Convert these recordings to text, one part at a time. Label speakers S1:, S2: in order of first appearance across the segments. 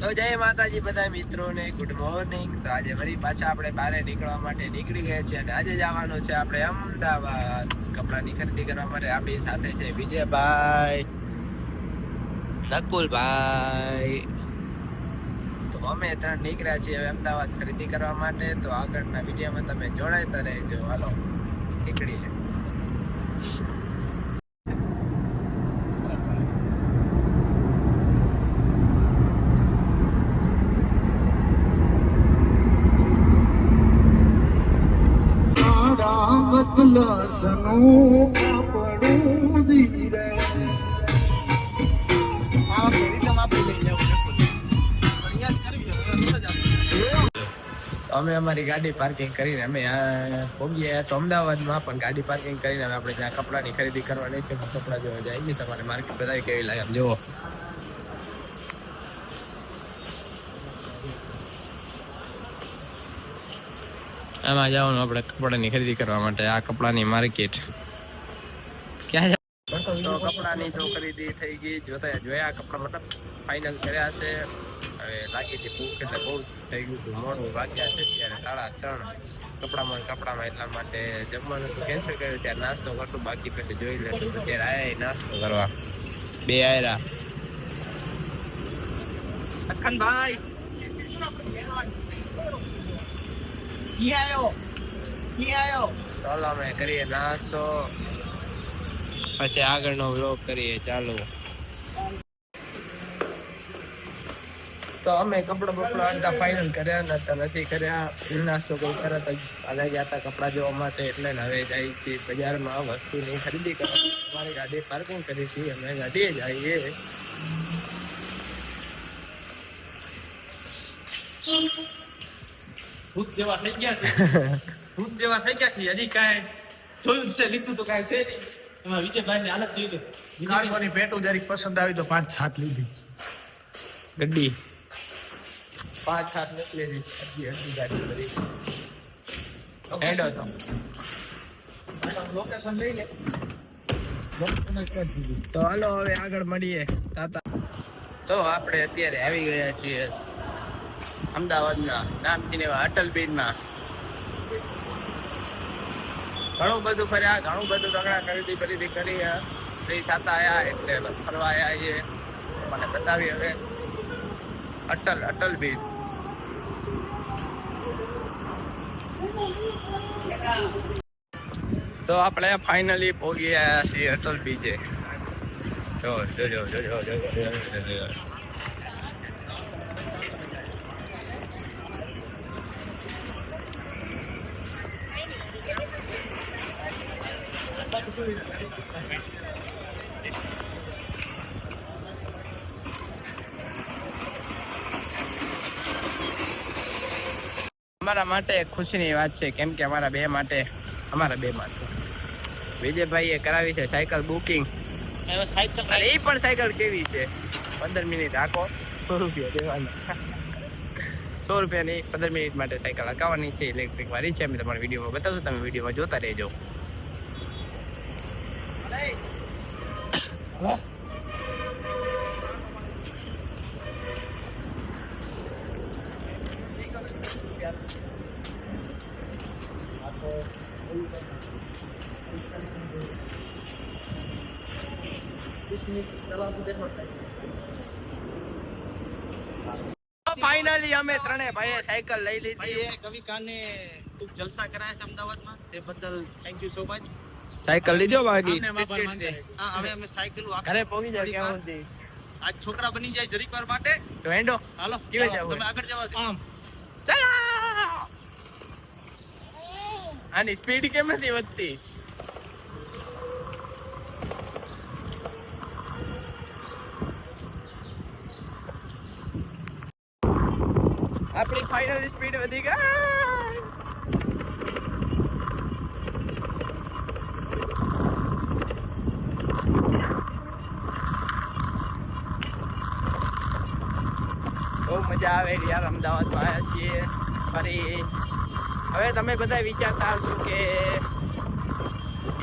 S1: તો જય માતાજી બધા મિત્રોને ગુડ મોર્નિંગ તો આજે ફરી પાછા આપણે બહાર નીકળવા માટે નીકળી ગયા છીએ અને આજે જવાનું છે આપણે અમદાવાદ. કપડાની ખરીદી કરવા માટે આપણી સાથે છે વિજયભાઈ. નકુલભાઈ. તો અમે ત્રણ નીકળ્યા છીએ હવે અમદાવાદ ખરીદી કરવા માટે. તો આગળના વિડીયોમાં તમે જોડાયતા રહેજો. હાલો, નીકળીએ.
S2: જાવ
S1: અમે અમારી ગાડી પાર્કિંગ કરીને અમે પહોંચીએ તો અમદાવાદમાં પણ ગાડી પાર્કિંગ કરીને અમે આપણે ત્યાં કપડાની ખરીદી કરવાની છે. કપડાં જોવા જાય છે તમારે માર્કેટ બતાવી કેવી લાગે. આમ જુઓ. આમાં જવાનું આપણે કપડાની ખરીદી કરવા માટે આ કપડાની માર્કેટ. ક્યાં તો કપડાની તો ખરીદી થઈ ગઈ. જોતા જોયા કપડા મતલબ ફાઇનલ કર્યા છે. હવે લાગી છે ભૂખ એટલે બહુ થઈ ગયું હતું. મોડું વાગ્યા છે ત્યારે સાડા ત્રણ. કપડામાં કપડામાં એટલા માટે જમવાનું તો કેન્સલ કર્યું. ત્યારે નાસ્તો કરશું બાકી પછી જોઈ લેશું ત્યારે આયા નાસ્તો કરવા. બે આયરા.
S3: અખનભાઈ કી આયો કી આયો
S1: ચાલો અમે કરીએ નાસ્તો. પછી આગળનો વ્લોગ કરીએ ચાલો. તો અમે કપડાં બપડા અડધા ફાઇનલ કર્યા નતા નથી કર્યા. નાસ્તો કોઈ તરત જ આલા ગયા હતા કપડા જોવા માટે એટલે ને હવે જાય છીએ બજારમાં વસ્તુની ખરીદી કરવા. અમારી ગાડી પાર્કિંગ કરી છે અમે ગાડીએ જઈએ.
S3: ભૂત જેવા થઈ ગયા છે. ભૂત જેવા થઈ ગયા છે. હજી કાંઈ જોયું છે લીધું તો કાંઈ છે નહીં. એમાં વિજયભાઈ ની હાલત જોઈ લો.
S2: કાર્ગોની પેટું જરીક પસંદ આવી તો પાંચ છાત લીધી.
S1: ગड्डी પાંચ હાથ હતી અડધી અડધી ગાડી કરી હેડો તો
S2: લોકેશન લઈ લે.
S1: તો હાલો હવે આગળ મળીએ. તાતા. તો આપણે અત્યારે આવી ગયા છીએ. અમદાવાદના નામચીન અટલ બ્રિજમાં ઘણું બધું ફર્યા, ઘણું બધું રગડા ખરીદી ખરીદી કરી ફ્રી થતા આવ્યા એટલે ફરવા આયા છીએ મને બતાવી હવે. અટલ અટલ બ્રિજ તો આપણે ફાઇનલી પહોંચી ગયા છીએ અટલ બીજે જો જો જો જો જો જો જો, જો, જો. અમારા માટે ખુશીની વાત છે કેમ કે અમારા બે માટે અમારા બે માટે. વિજયભાઈએ કરાવી છે સાયકલ બુકિંગ.
S3: સાયકલ
S1: અને એ પણ સાયકલ કેવી છે? પંદર મિનિટ આખો સો રૂપિયા દેવાના. સો રૂપિયાની પંદર મિનિટ માટે સાયકલ હકાવવાની છે ઇલેક્ટ્રિક વાળી છે અમે તમારા વિડીયોમાં બતાવશું તમે વિડીયોમાં જોતા રહેજો. ફાઇનલી અમે ત્રણે ભાઈએ સાયકલ લઈ લીધી
S3: ભાઈ કવિ કાને ખૂબ જલસા કરાયા છે અમદાવાદમાં તે બદલ thank you so much
S1: cycle લીધો બાકી
S3: હવે અમે સાયકલ
S1: ઘરે પહોંચી જાય કેમ હતી
S3: આજ છોકરા બની જાય જરીક વાર માટે.
S1: તો એન્ડો
S3: હાલો
S1: કેવે જાવ
S3: તમે આગળ જવા દો.
S2: આમ.
S1: ચાલો! આની સ્પીડ કેમ નથી વધતી? આપણી ફાઇનલ સ્પીડ વધી ગઈ બહુ મજા આવે યાર અમદાવાદમાં આવ્યા છીએ. ફરી હવે તમે બધા વિચારતા હશો કે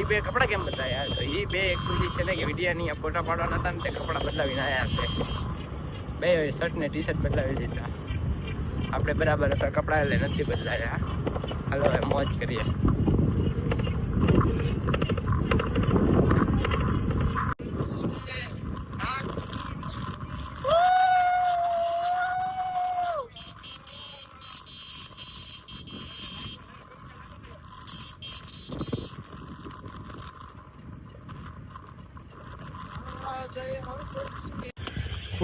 S1: એ બે કપડાં કેમ બતાવ્યા તો એ બે એકચ્યુઅલી છે ને કે વિડીયાની ફોટા પાડવાના હતા ને તે કપડાં બદલાવીને આવ્યા છે. બે શર્ટ ને ટી શર્ટ બદલાવી દીધા. આપણે બરાબર હતા, કપડાં એટલે નથી બદલાયા. હાલો મોજ કરીએ.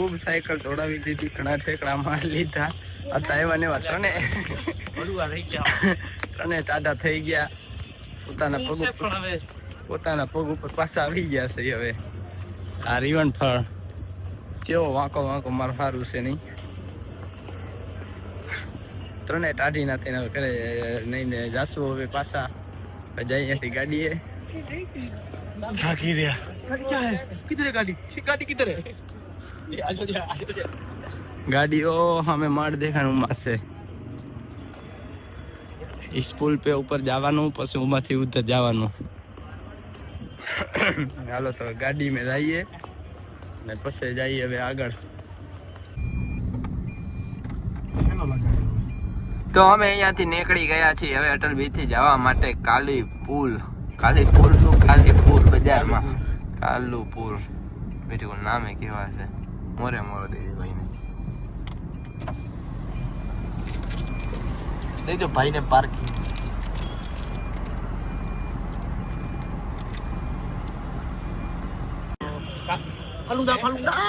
S1: ખૂબ સાયકલ દોડાવી દીધી ઘણા ઠેકડા માર લીધા હતા એવા ને ત્રણે ત્રણે ટાટા થઈ ગયા. પોતાના પગ ઉપર પોતાના પગ ઉપર પાછા આવી ગયા છે હવે. આ રીવણ ફળ. કેવો વાંકો વાંકો મારું સારું છે નહીં. ત્રણે ટાઢી ના તેના ઘરે નહીં ને જાશું હવે પાછા. જઈએ હતી ગાડીએ.
S2: થાકી રહ્યા.
S3: ક્યાં હે? કિધરે ગાડી? ગાડી કિધરે?
S1: ગાડીઓ અમે માળ દેખાણ ઉમા છે. સ્કૂલ પે ઉપર જવાનું, પછી ઉમાથી ઉધર જવાનું. હાલો, તો ગાડી મેં જઈએ ને પછી જઈએ હવે આગળ. તો અમે અહીંયાથી નીકળી ગયા છીએ હવે અટલ બીથી જવા માટે કાલી પુલ કાલી પુલ શું? કાલી પુલ બજારમાં. કાલુપુર. બીજું નામે કેવા છે? મોરે મોરો દેજો
S3: ભાઈને. દેજો ભાઈને પાર્કિંગ ફાલુદા ફાલુદા.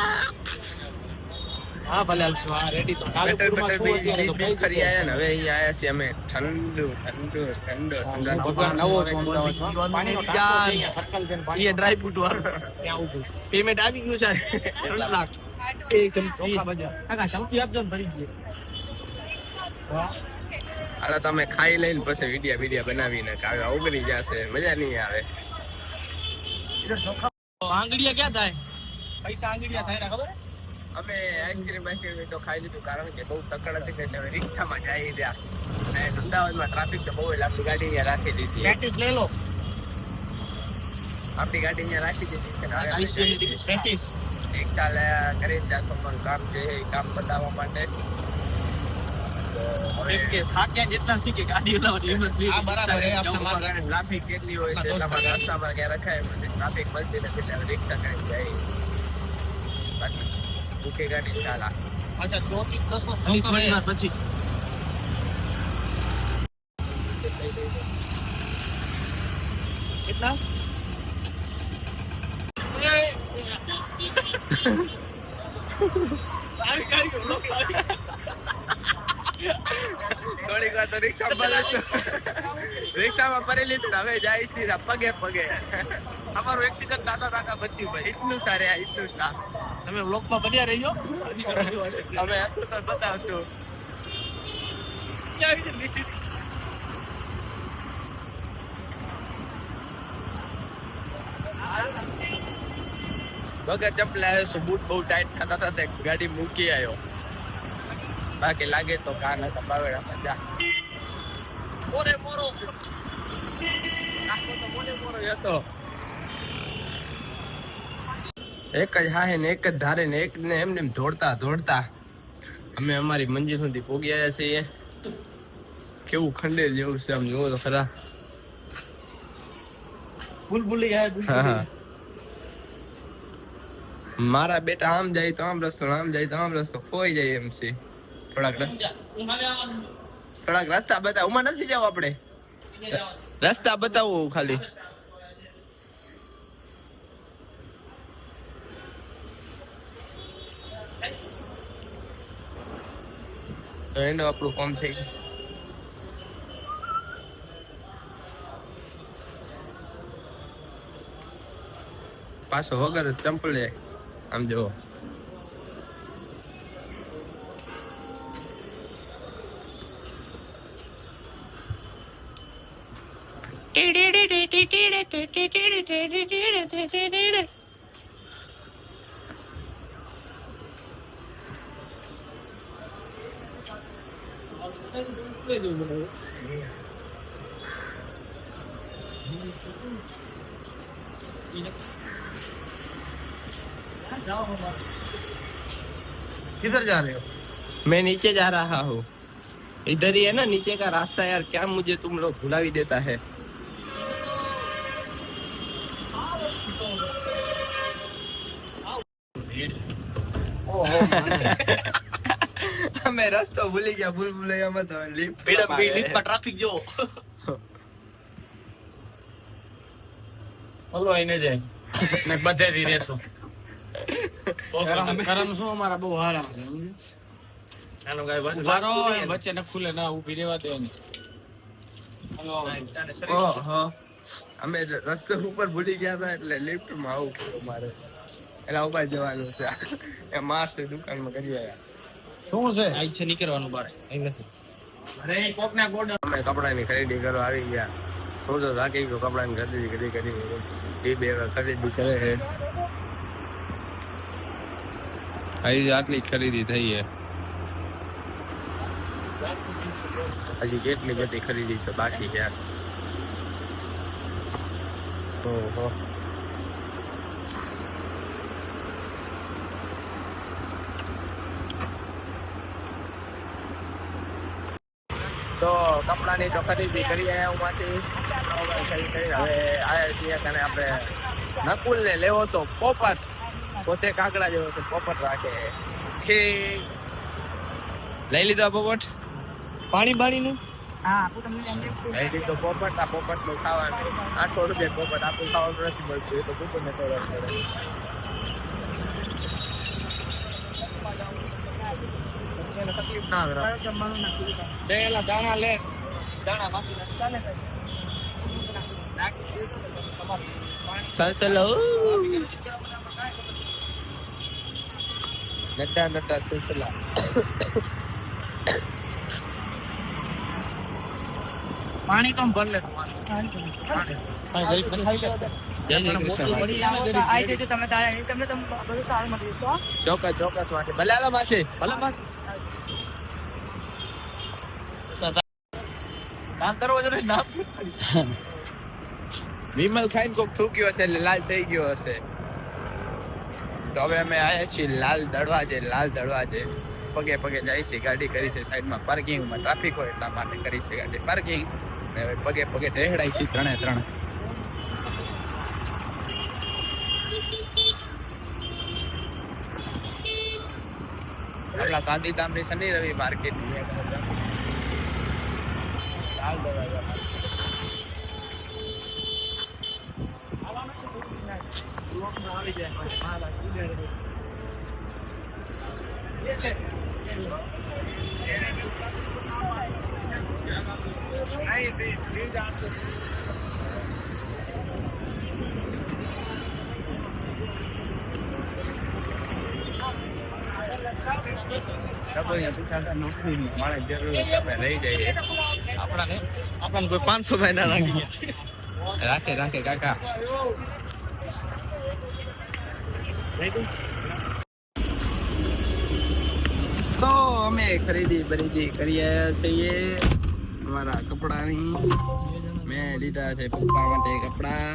S3: હા ભલે હાલ હા રેડી તો. કાલે
S1: બટર બટર ભાઈ ફરી આયા ને હવે અહીં આયા છે અમે. ઠંડુ ઠંડુ ઠંડુ. ઠંડુ
S3: નવો છો પાણીનો ટાંકો સર્કલ છે પાણી એ ડ્રાય ફ્રૂટ વાળો. ત્યાં ઉભું પેમેન્ટ આવી ગયું છે. 3 લાખ. એક ચમચી કાકા ચમચી આપજો ને ભરી દઈએ
S1: હાલો તમે ખાઈ લઈને પછી વિડિયા વિડિયા બનાવીને કાવ્યા ઉગરી જશે મજા નહીં આવે.
S3: આંગળીયા ક્યાં થાય? પૈસા આંગળીયા થાય ખબર?
S1: અમે આઈસ્ક્રીમ આઈસ્ક્રીમ તો ખાઈ લીધું કારણ કે બહુ તકડ હતી એટલે હવે રિક્ષામાં જઈ રહ્યા. અને અમદાવાદમાં ટ્રાફિક તો બહુ એટલે આપણી ગાડી અહીંયા રાખી દીધી.
S3: પ્રેક્ટિસ લઈ લો.
S1: આપણી ગાડી અહીંયા રાખી દીધી છે અમે.
S3: પ્રેક્ટિસ
S1: રિક્ષા લે- કરીને જશો પણ કામ છે એ કામ બતાવવા માટે.
S3: જેટલા શીખે ગાડી.
S1: ટ્રાફિક કેટલી હોય છે રસ્તામાં ક્યાં રખાય ટ્રાફિક નથી રિક્ષા જાય. બાકી ભૂખી ગાડી ચાલા
S2: અચ્છા ચોત્રીસ
S3: પછી.
S2: કેટલા?
S1: થોડીક વાર તો રિક્ષા ભલે રિક્ષામાં ભરી લીધું હવે જાય સીધા પગે પગે.
S3: અમારું એક્સિડન્ટ તાતા તાતા બચ્યું ભાઈ.
S1: એટલું સારું એટલું સારું.
S3: તમે વ્લોગમાં બન્યા રહ્યો
S1: અમે તો બતાવશું.
S3: ક્યાં નિશ્ચિત
S1: વગર ચપલા આવ્યો છું બૂટ બહુ ટાઈટ થતા હતા તે ગાડી મૂકી આવ્યો. બાકી લાગે તો કાન હતા બાવેડા મજા મોરે મોરો. આખો તો મોરે મોરો હતો. એક જ હાહે ને એક જ ધારે ને એક ને એમને એમ દોડતા દોડતા અમે અમારી મંજિલ સુધી પોગી આવ્યા છીએ. કેવું ખંડેર જેવું છે આમ જોવો તો ખરા.
S3: ભૂલ ભૂલી ગયા
S1: મારા બેટા આમ જાય તો આમ રસ્તો આમ જાય તો આમ રસ્તો, ખોઈ જાય એમ છે. થોડાક રસ્તા થોડાક રસ્તા બતાવ. ઉમાં નથી જવું આપણે? રસ્તા બતાવો ખાલી. એનો આપણું કામ થઈ ગયું. પાછો વગર ચંપલ જાય. આમ જુઓ Yeah.
S2: किधर जा रहे हो?
S1: मैं नीचे जा रहा हूँ। इधर ही है ना नीचे का रास्ता यार क्या मुझे तुम लोग भुला भी देता है। मैं रास्ता भूल गया भूल भूलेगा मत लिप
S3: मैडम भी लिप पर ट्रैफ़िक जो।
S2: હલો એને જાય
S3: ને બધે રહેશું
S2: કરમ શું અમારા બહુ હારા વચ્ચે ન ખુલે ના દે
S1: અમે રસ્તે ઉપર ભૂલી ગયા હતા એટલે લિફ્ટમાં આવું પડ્યું મારે. એટલે ઊભા જવાનું છે. એ મારશે દુકાનમાં કરી આવ્યા
S2: શું છે?
S3: આ છે નીકળવાનું બારે. અહીં નથી.
S2: અરે કોક ના ગોડ
S1: અમે કપડાની ખરીદી કરવા આવી ગયા. હું રાખી થાકી ગયો કપડાની ખરીદી કરી કરી એ બે વાર ખરીદી કરે છે. હજી આટલી ખરીદી થઈ છે હજી કેટલી બધી ખરીદી તો બાકી છે. ઓહો. તો કપડાની તો ખરીદી કરી આવ્યા હું માંથી. હવે આવ્યા છીએ કારણ આપણે નકુલ ને લેવો તો પોપટ. પોતે કાકડા જેવો છે પોપટ રાખે. કે લઈ લીધો પોપટ?
S3: પાણી બાણીનું?
S1: લઈ લીધો પોપટ આ પોપટનું ખાવાનું. આઠસો રૂપિયા પોપટ આપણું ખાવાનું નથી મળતું એ તો કૂતર ને તો પડે. તકલીફ ના આવે
S2: દાણા લે.
S3: દાણા માસી ચાલે
S1: સસલો નટા નટા સસલા
S2: પાણી તો ભર લે.
S1: ચોક્કસ ચોક્કસ માસે. ભલે માસે.
S3: ભલે કામ કરવો જરૂરી ના
S1: વિમલ ખાઈને કોક થૂક્યો હશે એટલે લાલ થઈ ગયો હશે. તો હવે અમે આવ્યા છીએ લાલ દરવાજે લાલ દરવાજે. પગે પગે જાય છે, ગાડી કરી છે, સાઈડમાં પાર્કિંગમાં ટ્રાફિક હોય એટલા માટે કરી છે ગાડી. પાર્કિંગ હવે પગે પગે રહેડાય છે ત્રણે ત્રણ. આપણા ગાંધીધામની શનિ રવિ માર્કેટ લાલ દરવાજા જરૂર તમે રહી જઈએ
S3: આપણાને આપણને કોઈ પાંચસો મહિના લાગી ગયા
S1: રાખે રાખે કાકા તો અમે ખરીદી બરીદી કરીએ છીએ અમારા કપડાની. મેં લીધા છે પપ્પા માટે કપડા.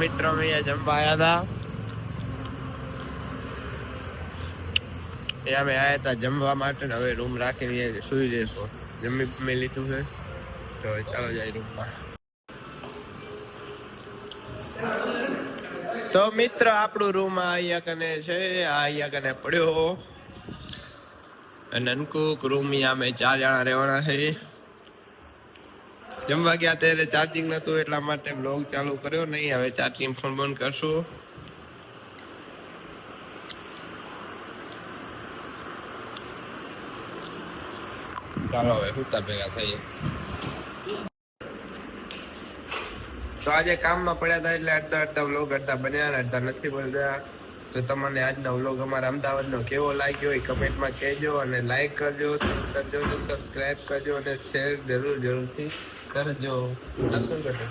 S1: મિત્રો અહીંયા જમવા આવ્યા હતા. એ અમે આવ્યા હતા જમવા માટે હવે રૂમ રાખીને સુઈ જઈશું. જમી મેં લીધું છે. તો ચાલો જાય રૂમમાં. તો મિત્ર, આપણું રૂમ અહીંયા કને છે. અહીંયા કને પડ્યો. નનકુક રૂમ અહીંયા અમે ચાર જણા રહેવાના છે. જમવા ગયા ત્યારે ચાર્જિંગ નતું એટલા માટે બ્લોગ ચાલુ કર્યો નહીં. હવે ચાર્જિંગ ફોન બંધ કરશું. ચાલો હવે હુતા ભેગા થઈએ? તો આજે કામમાં પડ્યા હતા એટલે અડધા અડધા વ્લોગ અડધા બન્યા અડધા નથી બન્યા. તો તમને આજનો વ્લોગ અમારા અમદાવાદનો કેવો લાગ્યો એ કમેન્ટમાં કહેજો અને લાઈક કરજો કરજો અને સબસ્ક્રાઇબ કરજો અને શેર જરૂર જરૂરથી કરજો. લક્ષણ કરજો